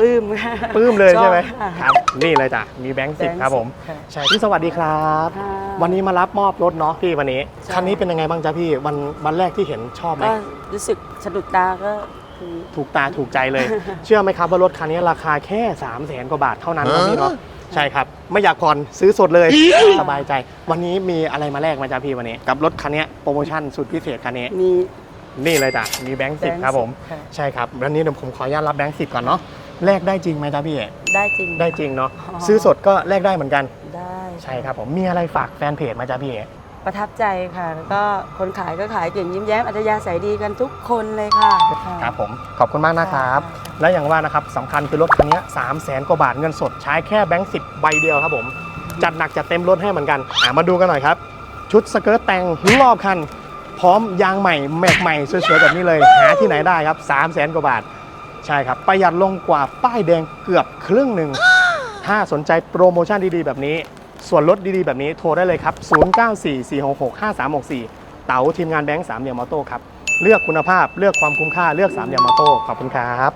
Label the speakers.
Speaker 1: ปลื้ม
Speaker 2: ปลื้มเลยใช่ไหม
Speaker 1: ชอบค่ะ
Speaker 2: ครับ นี่เลยจ้ะ มีแบงค์สิบครับผม
Speaker 1: ค่ะ
Speaker 2: ใช่พี่สวัสดีครับ
Speaker 1: ค่ะ
Speaker 2: วันนี้มารับมอบรถเนาะพี่วันนี้
Speaker 1: ใช่
Speaker 2: คันนี้เป็นยังไงบ้างจ๊ะพี่ วันวันแรกที่เห็นชอบไหม
Speaker 1: ก็รู้สึกสะดุดตาก็คือ
Speaker 2: ถูกตาถูกใจเลย เชื่อไหมครับว่ารถคันนี้ราคาแค่3 0 0แสนกว่าบาทเท่านั้นครับพี่เนาะ ใช่ครับ ไม่อยากผ่อนซื้อสดเลย สบายใจ วันนี้มีอะไรมาแลกไหมาจ๊ะพี่วันนี้ กับรถคันนี้โปรโมชั่นสุดพิเศษคันนี้
Speaker 1: มี
Speaker 2: นี่เลยจ้ะ มีแบงค์สิบ
Speaker 1: แง
Speaker 2: ครับผม
Speaker 1: ค่ะ
Speaker 2: ใช่ครับ วันนี้เดี๋ยวผมขออนุญาตรับแบงค์สิบก่อนเนาะ แลกได้จริงไหมจ๊ะพี่
Speaker 1: ได้จริง
Speaker 2: ได้จริงเนาะ
Speaker 1: อ๋อ
Speaker 2: ซื้อสดก็แลกได้เหมือนกัน
Speaker 1: ได้
Speaker 2: ใช่ครับผมมีอะไรฝากแฟนเพจไหมาจ๊ะพี่
Speaker 1: ประทับใจค่ะ แล้วก็คนขายก็ขายเก่งยิ้มแย้มอัธยาศัยดีกันทุกคนเลยค่ะ
Speaker 2: ครับผมขอบคุณมากนะครับ
Speaker 1: ค่ะ
Speaker 2: และอย่างว่านะครับสำคัญคือรถคันนี้3 0 0แสนกว่าบาทเงินสดใช้แค่แบงค์สิบใบเดียวครับผม จัดหนักจัดเต็มรถให้เหมือนกันอะมาดูกันหน่อยครับ ชุดสเกิร์ตแต่งรอบคัน พร้อมยางใหม่แม็กใหม่สวยๆแบบนี้เลย หาที่ไหนได้ครับ3 0 0แสนกว่าบาท ใช่ครับ ประหยัดลงกว่าป้ายแดงเกือบครึ่งหนึ่ง ถ้าสนใจโปรโมชั่นดีๆ แบบนี้ ส่วนลดดีๆ แบบนี้โทรได้เลยครับ 0944665364 เต๋าทีมงานแบงค์สามเหลี่ยมมอโต้ครับ เลือกคุณภาพเลือกความคุ้มค่าเลือกสามเหลี่ยมมอโต้ขอบคุณครับ